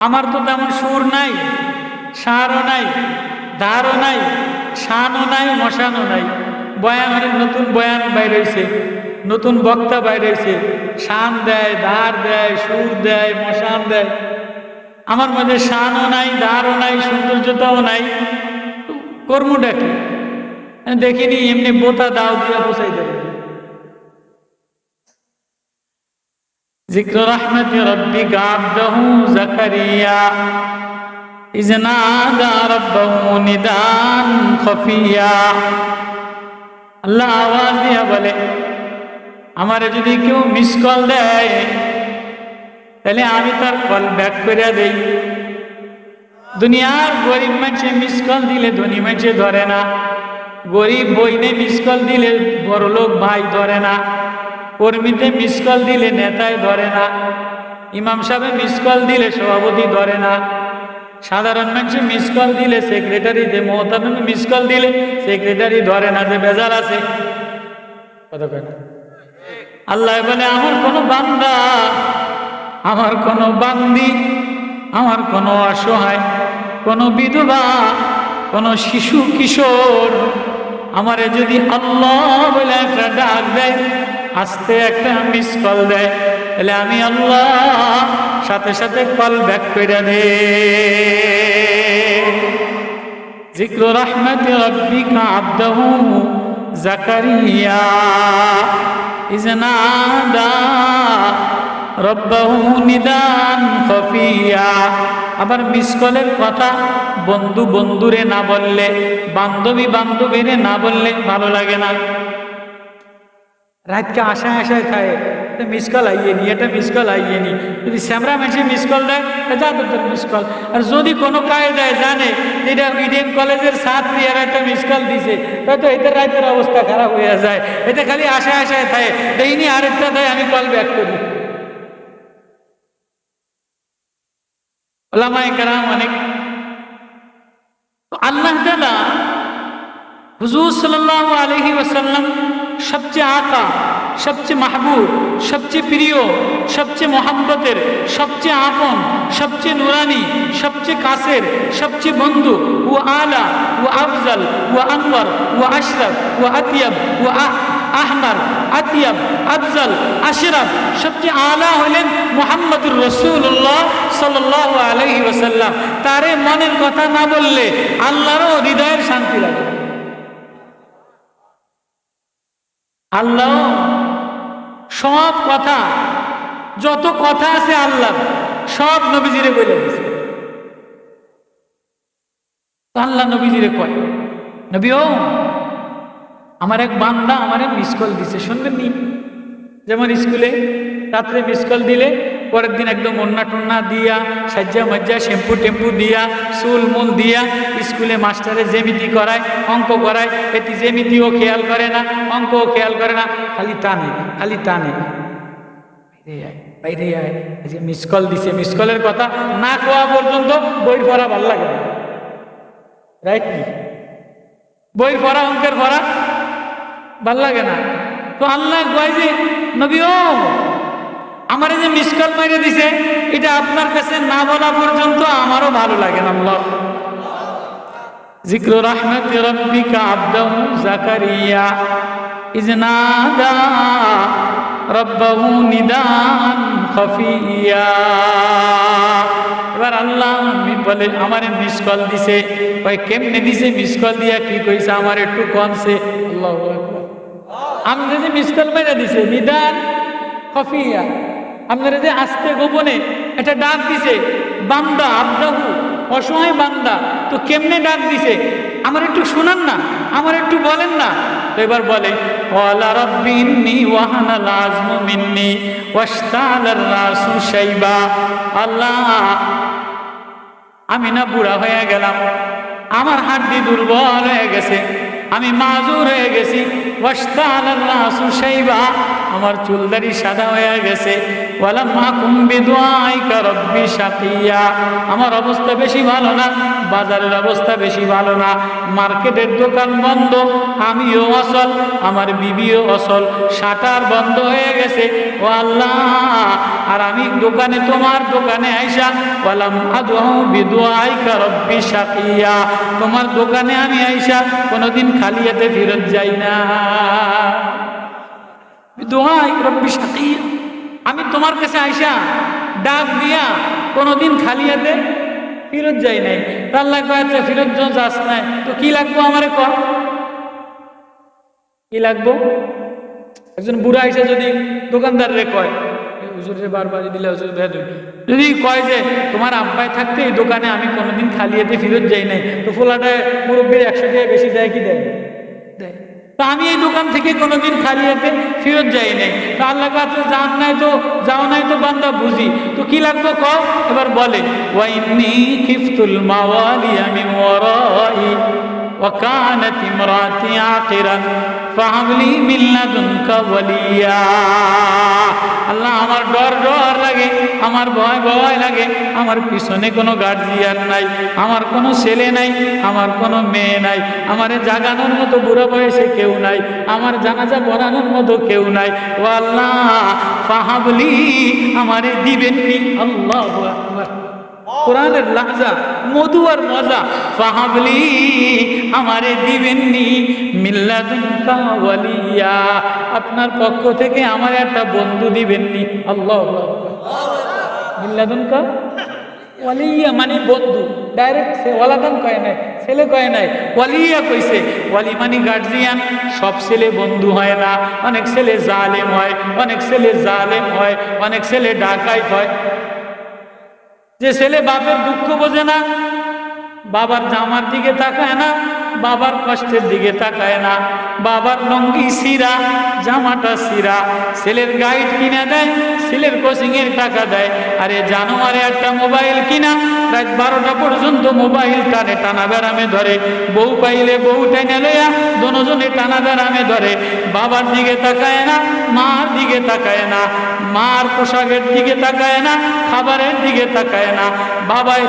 আমার তো তেমন সুর নাই, সারও নাই ধারও নাই, শানও নাই, মশানও নাই। বয়ানের নতুন বয়ান বাইর হয়েছে নতুন বক্তা বাইর হয়েছে শান দেয় ধার দেয়, সুর দেয়, মশান দেয়। আমার মধ্যে শানও নাই ধারও নাই, সৌন্দর্যতাও নাই। কর্মটা কি? দেখিনি, এমনি বোতা দাও দিয়া পোষাই দেবে ذكر رحمة ربك عبده زكريا إذ نادى ربه نداء خفيا আল্লাহ আওয়াজ দিয়া বলে আমারে যদি কেউ মিস কল দেয় তাহলে আমি তার কল ব্যাক করে দেই দুনিয়ার গরিব মানুষে মিস কল দিলে ধনী মানুষে ধরে না গরিব বইনে মিস কল দিলে বড় লোক ভাই ধরে না কর্মীতে মিস কল দিলে নেতায় ধরে না, ইমাম সাহেব মিস কল দিলে সভাপতি ধরে না, সাধারণ মানুষ মিস কল দিলে সেক্রেটারিতে মহতামে মিস কল দিলে সেক্রেটারি ধরে না, যে বেজার আছে। আল্লাহ বলে, আমার কোনো বান্দা, আমার কোনো বান্দি, আমার কোনো অসহায়, কোনো বিধবা, কোনো শিশু কিশোর, আমারে যদি আল্লাহ বলে একটা ডাক দেয় আস্তে একটা মিস কল দেয়। তাহলে আমি আল্লাহ সাথে সাথে কল ব্যাক করে দে। জিক্র রহমত রব্বিকা আব্দাহু জাকারিয়া। ইজনাদা রব্বাহু নিদান খফিয়া। আবার মিস কলের কথা বন্ধু বন্ধুরে না বললে, বান্ধবী বান্ধবীরে না বললে ভালো লাগে না। রাতকে আশায় আশায় খায় তো মিস কল আইয়ে নি এটা মিস কল আইয়ে নি যদি শ্যামরা মেশে মিস কল দেয় তা যা তো তোর মিস কল আর যদি কোনো কায়ে দেয় জানে এটা ইডেন কলেজের ছাত্রী আর একটা মিস কল দিছে তো এদের রাতের অবস্থা খারাপ হয়ে যায় এটা খালি আশায় আশায় থাকে দেয়নি আরেকটা দেয় আমি কল ব্যাক করি ওলামায় কারাম অনেক তো আল্লাহ তালা হুজুর সাল্লাহ আলহি ওসাল্লাম সবচেয়ে আকা, সবচেয়ে মাহবুব, সবচেয়ে প্রিয়, সবচেয়ে মোহাম্মতের সবচেয়ে আপন, সবচেয়ে নুরানি, সবচেয়ে কাসের সবচেয়ে বন্ধু, ও আলা, ও আফজল, ও আনওয়ার, ও আশরফ, ও আতিয়াব, ও আহমার, আতিয়াব, আফজল, আশরফ, সবচেয়ে আলা হলেন মোহাম্মদুর রসুল্লাহ সাল্লাহ আলহি ওসাল্লাম তারে মনের কথা না বললে আল্লাহরও হৃদয়ের শান্তি লাগে। আল্লাহ, সব কথা, যত কথা আছে আল্লাহ, সব নবীজিরে বলে দিয়েছে আল্লাহ নবীজিরে কয় নবী ও আমার এক বান্দা আমারে মিস কল দিছে শুনবেন নি যেমন স্কুলে রাত্রে মিস কল দিলে পরের দিন একদম অন্যা টন্না দিয়া, সাজ্জা মজ্জা, শ্যাম্পু টেম্পু দিয়া, চুল মুল দিয়া স্কুলে মাস্টারে জেমিতি করায়, অঙ্ক করায়। এটি জেমিতিও খেয়াল করে না, অঙ্কও খেয়াল করে না। খালি টানে খালি টানে। বাইরে আয় যে মিস কল দিছে মিস কলের কথা না কোয়া পর্যন্ত বই পড়া ভালো লাগে রাইট বই পড়া অঙ্কের পড়া ভালো লাগে না। তো আল্লাহ কয় যে, নবী ও আমার যে মিস কল মেরে দিছে, এটা আপনার কাছে না বলা পর্যন্ত আমারও ভালো লাগে না, আল্লাহ। জিক্র রহমত রব্বিকা আব্দাহু জাকারিয়া ইজনাদা রব্বাহু নিদান খফিয়া। এবার আল্লাহ বলে, আমারে মিস কল দিছে। কয়, কেমনে দিছে মিস কল দিয়া? কি কইছে? আমার একটু কনছে আল্লাহ আমরা যে মিস কল মেরে দিছে, নিদান খফিয়া। আপনারা যে আস্তে গোপনে একটা ডাক দিছে, বান্দা, আব্দাহু অসময় বান্দা, তো কেমনে ডাক দিছে? আমার একটু শোনান না, আমার একটু বলেন না। তো এবার বলে ওয়ালা রব্বি ওয়াহানা আল্লাহ, আমি না বুড়া হয়ে গেলাম, আমার হাড্ডি দুর্বল হয়ে গেছে, আমি মাজুর হয়ে গেছি ওয়াশতালার আমার চুলদারি সাদা হয়ে গেছে। আমার অবস্থা বেশি ভালো না, বাজারের অবস্থা বেশি ভালো না, মার্কেটের দোকান বন্ধ, আমিও অসল, আমার বিবিও অসল, শাটার বন্ধ হয়ে গেছে। ও আল্লাহ, আর আমি দোকানে, তোমার দোকানে আইসা রব্বি সাকিয়া তোমার দোকানে আমি আইসা, কোনোদিন খালি হাতে ফেরত যাই না। আমি তোমার কাছে আইসা ডাক দিয়া কোনোদিন খালি হাতে ফিরত যাই নাই। তা আল্লাহ কয় আচ্ছা ফেরত যাস নাই তো কি লাগবো আমারে কি লাগবো? একজন বুড়া আইসা যদি দোকানদার রে কয়, "এ হুজুরে বারবার দিলে যদি কয় যে, তোমার আব্বাই থাকতে এই দোকানে আমি কোনোদিন খালি হাতে ফিরত যাই নাই। তো ফোলাটা মুরব্বীর একশো টাকা বেশি দেয় কি দেয়? তা আমি এই দোকান থেকে কোনোদিন খালি হাতে ফেরত যাই নাই তা আল্লাহ কাছে যান নাই তো যাও নাই তো বান্দা বুঝি তো কি লাগবে ক এবার বলে ওয়াইনি খিফতুল মাওয়ালি আমি ওয়ারাই وكانت امراتي عاقرا فهب لي من لدنك وليا আল্লাহ আমার ডর ডর লাগে আমার ভয় ভয় লাগে। আমার পিছনে কোনো গার্জিয়ান নাই, আমার কোনো ছেলে নাই, আমার কোনো মেয়ে নাই, আমার জাগানোর মতো বুড়ো বয়সে কেউ নাই, আমার জানাজা পড়ানোর মতো কেউ নাই। ও আল্লাহ, ফাহাবলি আমারে দিবেননি আল্লাহ কোরআনের লাজা মধু আর মজা, ফাহাবলি আমারে দিবেননি মিল্লাদুনকা ওয়ালিয়া। আপনার পক্ষ থেকে আমার একটা বন্ধু দিবেন দিবেননি আল্লাহ মিল্লাদুনকা ওয়ালিয়া মানে বন্ধু। ডাইরেক্ট সে ওয়ালাদান কয় নাই, ছেলে কয় নাই। ওয়ালিয়া কইছে, ওয়ালি মানে গার্জিয়ান সব ছেলে বন্ধু হয় না। অনেক ছেলে জালেম হয়, অনেক ছেলে জালেম হয়, অনেক ছেলে ডাকাইত হয়। যে ছেলে বাপের দুঃখ বোঝে না বাবার জামার দিকে তাকায় না, বাবার কষ্টের দিকে তাকায় না। বাবার লঙ্গি সিরা, জামাটা সিরা। ছেলের গাইড কিনা দেয়, ছেলের কোচিং এর টাকা দেয়। আরে জানুয়ারে একটা মোবাইল কিনা, রাত বারোটা পর্যন্ত মোবাইল টানে, টানা বেড়ামে ধরে। বউ পাইলে বউ টেনে লইয়া দোনোজনে টানা বেড়ামে ধরে। বাবার দিকে তাকায় না, মার দিকে তাকায় না। মার পোশাকের দিকে তাকায় না, খাবারের দিকে তাকায় না। বাবায়